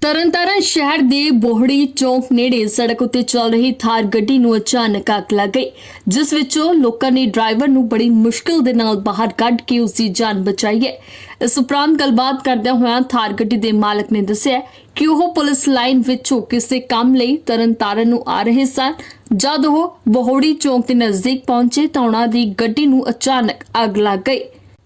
ਤਰਨਤਾਰਨ ਸ਼ਹਿਰ ਦੇ ਬੋਹੜੀ ਚੌਂਕ ਨੇੜੇ ਸੜਕ ਉੱਤੇ ਚੱਲ ਰਹੀ ਥਾਰ ਗੱਡੀ ਨੂੰ ਅਚਾਨਕ ਅੱਗ ਲੱਗ ਗਈ, ਜਿਸ ਵਿੱਚੋਂ ਲੋਕਾਂ ਨੇ ਡਰਾਈਵਰ ਨੂੰ ਬੜੀ ਮੁਸ਼ਕਲ ਦੇ ਨਾਲ ਬਾਹਰ ਕੱਢ ਕੇ ਉਸ ਦੀ ਜਾਨ ਬਚਾਈ ਹੈ। ਇਸ ਉਪਰੰਤ ਗੱਲਬਾਤ ਕਰਦਿਆਂ ਹੋਇਆਂ ਥਾਰ ਗੱਡੀ ਦੇ ਮਾਲਕ ਨੇ ਦੱਸਿਆ ਕਿ ਉਹ ਪੁਲਿਸ ਲਾਈਨ ਵਿੱਚੋਂ ਕਿਸੇ ਕੰਮ ਲਈ ਤਰਨਤਾਰਨ ਨੂੰ ਆ ਰਹੇ ਸਨ। ਜਦ ਉਹ ਬੋਹੜੀ ਚੌਂਕ ਦੇ ਨਜ਼ਦੀਕ ਪਹੁੰਚੇ ਤਾਂ ਉਹਨਾਂ ਦੀ ਗੱਡੀ ਨੂੰ ਅਚਾਨਕ ਅੱਗ ਲੱਗ ਗਈ।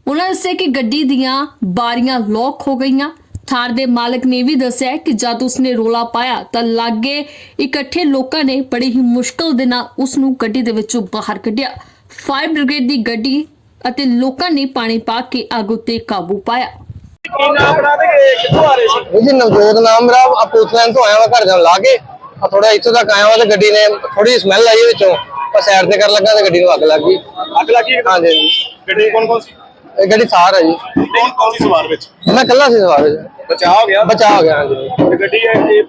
ਉਹਨਾਂ ਦੱਸਿਆ ਕਿ ਗੱਡੀ ਦੀਆਂ ਬਾਰੀਆਂ ਲੌਕ ਹੋ ਗਈਆਂ। ਥਾਰ ਦੇ ਮਾਲਕ ਨੇ ਵੀ ਦੱਸਿਆ ਕਿ ਜਦ ਉਸਨੇ ਰੋਲਾ ਪਾਇਆ ਤਾਂ ਲਾਗੇ ਇਕੱਠੇ ਲੋਕਾਂ ਨੇ ਬੜੀ ਹੀ ਮੁਸ਼ਕਲ ਦੇ ਨਾਲ ਉਸ ਨੂੰ ਗੱਡੀ ਦੇ ਵਿੱਚੋਂ ਬਾਹਰ ਕੱਢਿਆ। ਫਾਇਰ ਬ੍ਰਿਗੇਡ ਦੀ ਗੱਡੀ ਅਤੇ ਲੋਕਾਂ ਨੇ ਪਾਣੀ ਪਾ ਕੇ ਅੱਗ ਉੱਤੇ ਕਾਬੂ ਪਾਇਆ। ਕੀ ਨਾਮ ਬਣਾ ਦੇ ਕਿੱਥੋਂ ਆ ਰਹੇ ਸੀ? ਇਹ ਜੀ ਨਵਜੋਤ ਨਾਮ ਮੇਰਾ ਆਪੋਸਲੈਨ ਤੋਂ ਆਇਆ ਵਾ ਘਰ ਜਾਣ ਲਾ ਕੇ। ਆ ਥੋੜਾ ਇੱਥੋਂ ਤੱਕ ਆਇਆ ਵਾ ਤੇ ਗੱਡੀ ਨੇ ਥੋੜੀ ਸਮੈਲ ਆਈ ਵਿੱਚੋਂ ਪਰ ਸਾਈਡ ਤੇ ਕਰਨ ਲੱਗਾ ਤੇ ਗੱਡੀ ਨੂੰ ਅੱਗ ਲੱਗ ਗਈ। ਅੱਗ ਲੱਗੀ ਹਾਂਜੀ ਹਾਂਜੀ। ਗੱਡੀ ਕੌਣ ਕੌਣ ਸੀ? ਇਹ ਗੱਡੀ ਸਾਰ ਹੈ ਜੀ। ਕੌਣ ਕੌਣ ਸੀ ਸਵਾਰ ਵਿੱਚ? ਮੈਂ ਇਕੱਲਾ ਸੀ ਸਵਾਰ ਵਿੱਚ। ਬਚਾਅ ਹੋ ਗਿਆ? ਬਚਾ ਹੋ ਗਿਆ ਹਾਂਜੀ। ਤੇ ਗੱਡੀ ਇਹ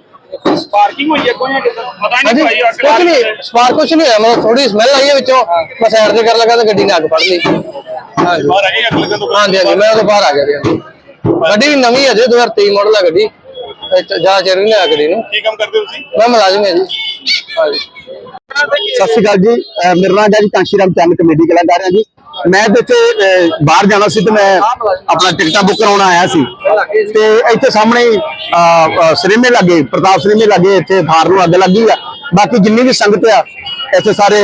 ਪਾਰਕਿੰਗ ਹੋਈ ਹੈ ਕੋਈ ਜਾਂ ਕਿੱਦਾਂ? ਪਤਾ ਹਾਂਜੀ ਨਹੀਂ ਭਾਈ ਅੱਗ ਕੁਛ ਨਹੀਂ ਸਵਾਰ ਕੁਛ ਨਹੀਂ ਹੋਇਆ ਮਤਲਬ ਥੋੜੀ ਸਮੈਲ ਆਈ ਹੈ ਵਿੱਚੋਂ। ਮੈਂ ਸਾਈਡ ਤੇ ਕਰਨ ਲੱਗਾ ਤੇ ਗੱਡੀ ਨੇ ਅੱਗ ਫੜ ਲਈ। ਹਾਂਜੀ। ਬਾਹਰ ਆ ਗਈ ਅੱਗ ਲੱਗਣ ਤੋਂ ਹਾਂਜੀ ਹਾਂਜੀ ਮੈਂ ਬਾਹਰ ਆ ਗਿਆ। ਗੱਡੀ ਵੀ ਨਵੀਂ ਹੈ ਜੀ 2023 ਮਾਡਲ ਹੈ ਗੱਡੀ। ਜ਼ਿਆਦਾ ਚਿਰ ਨਹੀਂ ਲਿਆ ਗੱਡੀ ਨੂੰ। ਕੀ ਕੰਮ ਕਰਦੇ ਹੋ ਤੁਸੀਂ? ਮੈਂ ਮੁਲਾਜ਼ਮ ਹਾਂ ਜੀ। ਸਤਿ ਸ਼੍ਰੀ ਅਕਾਲ ਜੀ। ਮੇਰਾ ਨਾਮ ਹੈ ਜੀ ਕਾਂਸ਼ੀਰਾਮ ਚੰਦ ਕਮੇਡੀ ਕਲਾਕਾਰ ਹਾਂ ਜੀ। ਮੈਂ ਤੇ ਇੱਥੇ ਬਾਹਰ ਜਾਣਾ ਸੀ ਤੇ ਮੈਂ ਆਪਣਾ ਟਿਕਟਾਂ ਬੁੱਕ ਕਰਾਉਣ ਆਇਆ ਸੀ। ਤੇ ਇੱਥੇ ਸਾਹਮਣੇ ਅਹ, ਸਿਨੇਮੇ ਲੱਗੇ ਪ੍ਰਤਾਪ ਸਿਨੇਮੇ ਲੱਗੇ ਇੱਥੇ ਥਾਰ ਨੂੰ ਅੱਗ ਲੱਗੀ ਆ। ਬਾਕੀ ਜਿੰਨੀ ਵੀ ਸੰਗਤ ਆ ਇੱਥੇ ਸਾਰੇ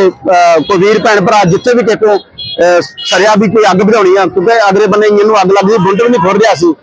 ਕੋਈ ਵੀਰ ਭੈਣ ਭਰਾ ਜਿੱਥੇ ਵੀ ਕਿਸੇ ਸਰਿਆ ਵੀ ਕੋਈ ਅੱਗ ਵਧਾਉਣੀ ਆ ਕਿਉਂਕਿ ਅਗਲੇ ਬੰਨੇ ਇੰਜਨ ਨੂੰ ਅੱਗ ਗਈ ਬੁਲਟ ਵੀ ਨਹੀਂ ਫੁਰ ਰਿਹਾ ਸੀ।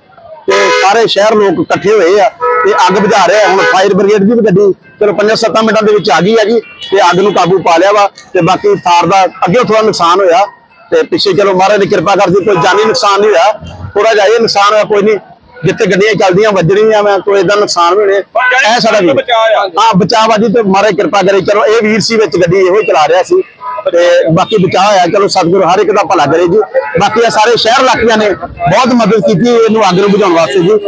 ਤੇ ਸਾਰੇ ਸ਼ਹਿਰ ਲੋਕ ਇਕੱਠੇ ਹੋਏ ਆ ਤੇ ਅੱਗ ਬੁਝਾ ਰਹੇ ਆ। ਹੁਣ ਫਾਇਰ ਬ੍ਰਿਗੇਡ ਦੀ ਵੀ ਗੱਡੀ ਚਲੋ 5-7 ਮਿੰਟਾਂ ਦੇ ਵਿੱਚ ਆ ਗਈ ਹੈਗੀ ਤੇ ਅੱਗ ਨੂੰ ਕਾਬੂ ਪਾ ਲਿਆ ਵਾ ਤੇ ਬਾਕੀ ਥਾਰ ਦਾ ਅੱਗੇ ਥੋੜਾ ਨੁਕਸਾਨ ਹੋਇਆ ਤੇ ਪਿੱਛੇ ਚਲੋ ਮਹਾਰਾਜ ਦੀ ਕਿਰਪਾ ਕਰਦੀ ਕੋਈ ਜਾਨੀ ਨੁਕਸਾਨ ਨਹੀਂ ਹੋਇਆ। ਥੋੜਾ ਜਿਹਾ ਇਹ ਨੁਕਸਾਨ ਹੋਇਆ ਕੋਈ ਨਹੀਂ ਜਿੱਥੇ ਗੱਡੀਆਂ ਚੱਲਦੀਆਂ ਵੱਜਣੀਆਂ ਮੈਂ ਕੋਈ ਇਦਾਂ ਨੁਕਸਾਨ ਵੀ ਹੋਣੇ। ਇਹ ਸਾਡਾ ਵੀ ਬਚਾਅ ਆ। ਹਾਂ ਬਚਾਅ ਬਾਜੀ ਤੇ ਮਹਾਰਾਜ ਕਿਰਪਾ ਕਰੇ। ਚਲੋ ਇਹ ਵੀਰ ਸੀ ਵਿੱਚ ਗੱਡੀ ਇਹੋ ਹੀ ਚਲਾ ਰਿਹਾ ਸੀ। ਤੇ ਬਾਕੀ ਬਚਾਅ ਹੋਇਆ, ਚਲੋ ਸਤਿਗੁਰੂ ਹਰ ਇੱਕ ਦਾ ਭਲਾ ਕਰੇ ਜੀ। ਬਾਕੀ ਇਹ ਸਾਰੇ ਸ਼ਹਿਰ ਇਲਾਕਿਆਂ ਨੇ ਬਹੁਤ ਮਦਦ ਕੀਤੀ, ਇਹਨੂੰ ਅੱਗ ਨੂੰ ਬੁਝਾਉਣ ਵਾਸਤੇ ਜੀ।